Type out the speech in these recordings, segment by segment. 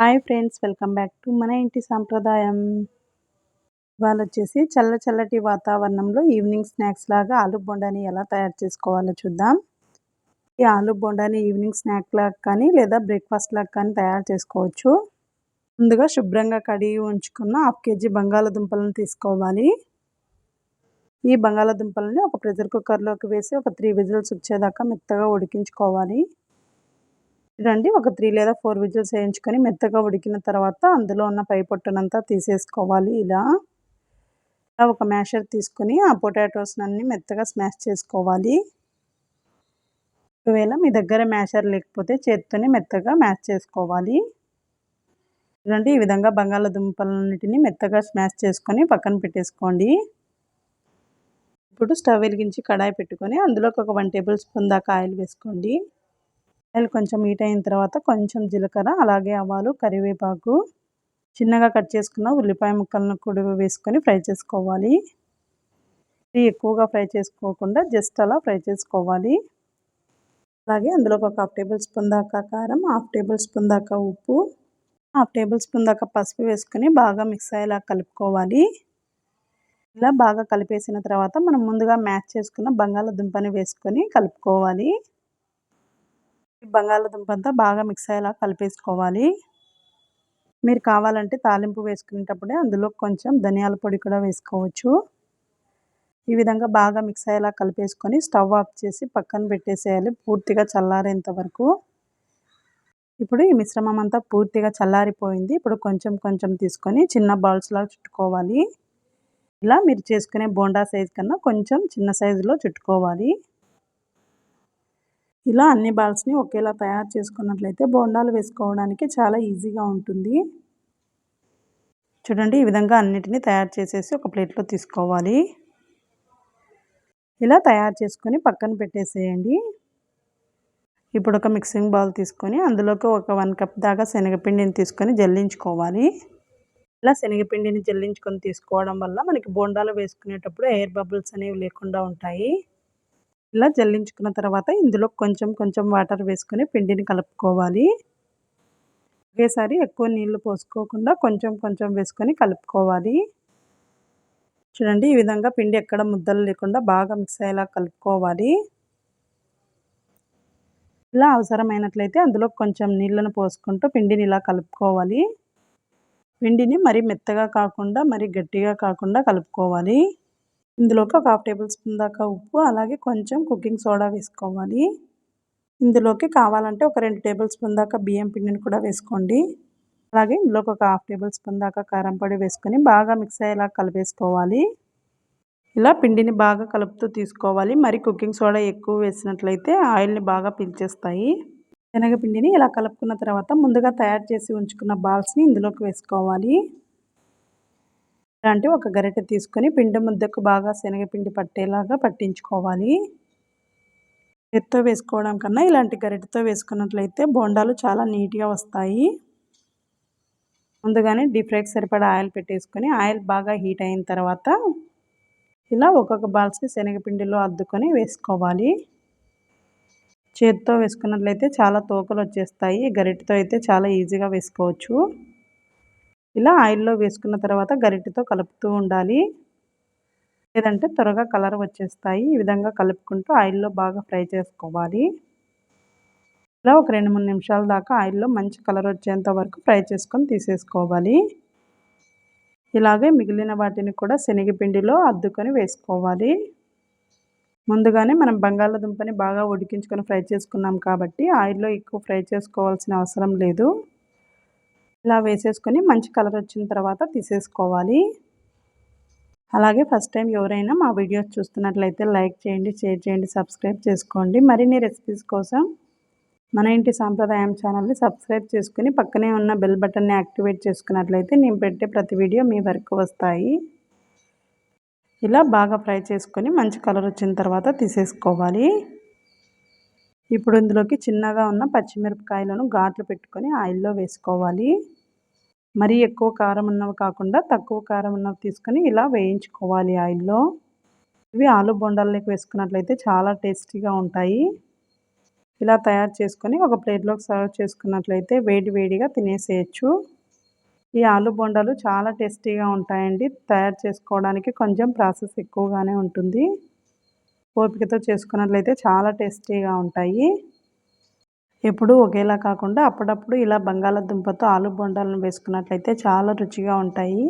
Hi friends welcome back to మన ఇంటి సాంప్రదాయం. ఇవాళ వచ్చేసి చల్ల చల్లటి వాతావరణంలో ఈవినింగ్ స్నాక్స్ లాగా ఆలు బొండాని ఎలా తయారు చేసుకోవాలో చూద్దాం. ఈ ఆలు బొండాని ఈవినింగ్ స్నాక్ లాగా కానీ లేదా బ్రేక్ఫాస్ట్ లాగా కానీ తయారు చేసుకోవచ్చు. ముందుగా శుభ్రంగా కడిగి ఉంచుకున్న హాఫ్ కేజీ బంగాళదుంపలను తీసుకోవాలి. ఈ బంగాళదుంపలని ఒక ప్రెషర్ కుక్కర్లోకి వేసి ఒక త్రీ విజిల్స్ వచ్చేదాకా మెత్తగా ఉడికించుకోవాలి. చూడండి ఒక త్రీ లేదా ఫోర్ విజిల్స్ వేయించుకొని మెత్తగా ఉడికిన తర్వాత అందులో ఉన్న పై పొట్టునంతా తీసేసుకోవాలి ఇలా. ఒక మ్యాషర్ తీసుకొని ఆ పొటాటోస్ని అన్నీ మెత్తగా స్మాష్ చేసుకోవాలి. ఒకవేళ మీ దగ్గర మ్యాషర్ లేకపోతే చేతితోనే మెత్తగా మ్యాష్ చేసుకోవాలి. చూడండి ఈ విధంగా బంగాళదుంపలన్నిటిని మెత్తగా స్మాష్ చేసుకొని పక్కన పెట్టేసుకోండి. ఇప్పుడు స్టవ్ వెలిగించి కడాయి పెట్టుకొని అందులోకి ఒక వన్ టేబుల్ స్పూన్ దాకా ఆయిల్ వేసుకోండి. ఆయిల్ కొంచెం హీట్ అయిన తర్వాత కొంచెం జీలకర్ర అలాగే ఆవాలు కరివేపాకు చిన్నగా కట్ చేసుకున్న ఉల్లిపాయ ముక్కలను కూడా వేసుకొని ఫ్రై చేసుకోవాలి. ఇది ఎక్కువగా ఫ్రై చేసుకోకుండా జస్ట్ అలా ఫ్రై చేసుకోవాలి. అలాగే అందులో ఒక హాఫ్ టేబుల్ స్పూన్ దాకా కారం హాఫ్ టేబుల్ స్పూన్ దాకా ఉప్పు హాఫ్ టేబుల్ స్పూన్ దాకా పసుపు వేసుకొని బాగా మిక్స్ అయ్యేలా కలుపుకోవాలి. ఇలా బాగా కలిపేసిన తర్వాత మనం ముందుగా మ్యాచ్ చేసుకున్న బంగాళాదుంపని వేసుకొని కలుపుకోవాలి. బంగాళాదుంప అంతా బాగా మిక్స్ అయ్యేలా కలిపేసుకోవాలి. మీరు కావాలంటే తాలింపు వేసుకునేటప్పుడే అందులో కొంచెం ధనియాల పొడి కూడా వేసుకోవచ్చు. ఈ విధంగా బాగా మిక్స్ అయ్యేలా కలిపేసుకొని స్టవ్ ఆఫ్ చేసి పక్కన పెట్టేసేయాలి పూర్తిగా చల్లారేంత వరకు. ఇప్పుడు ఈ మిశ్రమం అంతా పూర్తిగా చల్లారిపోయింది. ఇప్పుడు కొంచెం కొంచెం తీసుకొని చిన్న బాల్స్లా చుట్టుకోవాలి. ఇలా మీరు చేసుకునే బోండా సైజ్ కన్నా కొంచెం చిన్న సైజులో చుట్టుకోవాలి. ఇలా అన్ని బాల్స్ని ఒకేలా తయారు చేసుకున్నట్లయితే బోండాలు వేసుకోవడానికి చాలా ఈజీగా ఉంటుంది. చూడండి ఈ విధంగా అన్నిటినీ తయారు చేసేసి ఒక ప్లేట్లో తీసుకోవాలి. ఇలా తయారు చేసుకొని పక్కన పెట్టేసేయండి. ఇప్పుడు ఒక మిక్సింగ్ బౌల్ తీసుకొని అందులోకి ఒక వన్ కప్ దాకా శనగపిండిని తీసుకొని జల్లించుకోవాలి. ఇలా శనగపిండిని జల్లించుకొని తీసుకోవడం వల్ల మనకి బోండాలు వేసుకునేటప్పుడు ఎయిర్ బబుల్స్ అనేవి లేకుండా ఉంటాయి. ఇలా జల్లించుకున్న తర్వాత ఇందులో కొంచెం కొంచెం వాటర్ వేసుకొని పిండిని కలుపుకోవాలి. ఒకేసారి ఎక్కువ నీళ్ళు పోసుకోకుండా కొంచెం కొంచెం వేసుకొని కలుపుకోవాలి. చూడండి ఈ విధంగా పిండి ఎక్కడ ముద్దలు లేకుండా బాగా మిక్స్ అయ్యేలా కలుపుకోవాలి. ఇలా అవసరమైనట్లయితే అందులో కొంచెం నీళ్ళను పోసుకుంటూ పిండిని ఇలా కలుపుకోవాలి. పిండిని మరీ మెత్తగా కాకుండా మరీ గట్టిగా కాకుండా కలుపుకోవాలి. ఇందులోకి ఒక హాఫ్ టేబుల్ స్పూన్ దాకా ఉప్పు అలాగే కొంచెం కుకింగ్ సోడా వేసుకోవాలి. ఇందులోకి కావాలంటే ఒక రెండు టేబుల్ స్పూన్ దాకా బియ్యం పిండిని కూడా వేసుకోండి. అలాగే ఇందులోకి ఒక హాఫ్ టేబుల్ స్పూన్ దాకా కారం పొడి వేసుకొని బాగా మిక్స్ అయ్యేలా కలిపేసుకోవాలి. ఇలా పిండిని బాగా కలుపుతూ తీసుకోవాలి. మరి కుకింగ్ సోడా ఎక్కువ వేసినట్లయితే ఆయిల్ని బాగా పీల్చేస్తాయి. శనగపిండిని ఇలా కలుపుకున్న తర్వాత ముందుగా తయారు చేసి ఉంచుకున్న బాల్స్ని ఇందులోకి వేసుకోవాలి. ఇలాంటి ఒక గరిటె తీసుకొని పిండి ముద్దకు బాగా శనగపిండి పట్టేలాగా పట్టించుకోవాలి. చేత్తో వేసుకోవడం కన్నా ఇలాంటి గరిటెతో వేసుకున్నట్లయితే బోండాలు చాలా నీట్గా వస్తాయి. ముందుగానే డీప్ ఫ్రైకి సరిపడా ఆయిల్ పెట్టేసుకొని ఆయిల్ బాగా హీట్ అయిన తర్వాత ఇలా ఒక్కొక్క బాల్స్ని శనగపిండిలో అద్దుకొని వేసుకోవాలి. చేతితో వేసుకున్నట్లయితే చాలా తోకలు వచ్చేస్తాయి. గరిటెతో అయితే చాలా ఈజీగా వేసుకోవచ్చు. ఇలా ఆయిల్లో వేసుకున్న తర్వాత గరిటెతో కలుపుతూ ఉండాలి. లేదంటే త్వరగా కలర్ వచ్చేస్తాయి. ఈ విధంగా కలుపుకుంటూ ఆయిల్లో బాగా ఫ్రై చేసుకోవాలి. ఇలా ఒక రెండు మూడు నిమిషాల దాకా ఆయిల్లో మంచి కలర్ వచ్చేంత వరకు ఫ్రై చేసుకొని తీసేసుకోవాలి. ఇలాగే మిగిలిన వాటిని కూడా శనగపిండిలో అద్దుకొని వేసుకోవాలి. ముందుగానే మనం బంగాళాదుంపని బాగా ఉడికించుకొని ఫ్రై చేసుకున్నాం కాబట్టి ఆయిల్లో ఎక్కువ ఫ్రై చేసుకోవాల్సిన అవసరం లేదు. ఇలా వేసేసుకొని మంచి కలర్ వచ్చిన తర్వాత తీసేసుకోవాలి. అలాగే ఫస్ట్ టైం ఎవరైనా మా వీడియోస్ చూస్తున్నట్లయితే లైక్ చేయండి షేర్ చేయండి సబ్స్క్రైబ్ చేసుకోండి. మరిన్ని రెసిపీస్ కోసం మన ఇంటి సాంప్రదాయం ఛానల్ని సబ్స్క్రైబ్ చేసుకుని పక్కనే ఉన్న బెల్ బటన్ని యాక్టివేట్ చేసుకున్నట్లయితే నేను పెట్టే ప్రతి వీడియో మీ వరకు వస్తాయి. ఇలా బాగా ఫ్రై చేసుకొని మంచి కలర్ వచ్చిన తర్వాత తీసేసుకోవాలి. ఇప్పుడు ఇందులోకి చిన్నగా ఉన్న పచ్చిమిరపకాయలను ఘాట్లు పెట్టుకొని ఆయిల్లో వేసుకోవాలి. మరీ ఎక్కువ కారం ఉన్నవి కాకుండా తక్కువ కారం ఉన్నవి తీసుకొని ఇలా వేయించుకోవాలి ఆయిల్లో. ఇవి ఆలు బొండాల్లోకి వేసుకున్నట్లయితే చాలా టేస్టీగా ఉంటాయి. ఇలా తయారు చేసుకొని ఒక ప్లేట్లోకి సర్వ్ చేసుకున్నట్లయితే వేడి వేడిగా తినేసేయచ్చు. ఈ ఆలు బొండాలు చాలా టేస్టీగా ఉంటాయండి. తయారు చేసుకోవడానికి కొంచెం ప్రాసెస్ ఎక్కువగానే ఉంటుంది. ఓపికతో చేసుకున్నట్లయితే చాలా టేస్టీగా ఉంటాయి. ఎప్పుడూ ఒకేలా కాకుండా అప్పుడప్పుడు ఇలా బంగాళాదుంపతో ఆలు బొండాలను వేసుకున్నట్లయితే చాలా రుచిగా ఉంటాయి.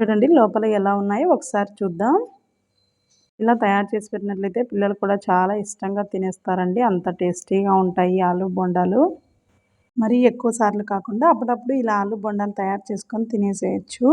చూడండి లోపల ఎలా ఉన్నాయో ఒకసారి చూద్దాం. ఇలా తయారు చేసి పెట్టినట్లయితే పిల్లలు కూడా చాలా ఇష్టంగా తినేస్తారండి. అంత టేస్టీగా ఉంటాయి ఆలు బొండాలు. మరీ ఎక్కువ సార్లు కాకుండా అప్పుడప్పుడు ఇలా ఆలు బొండాలు తయారు చేసుకొని తినేసేయచ్చు.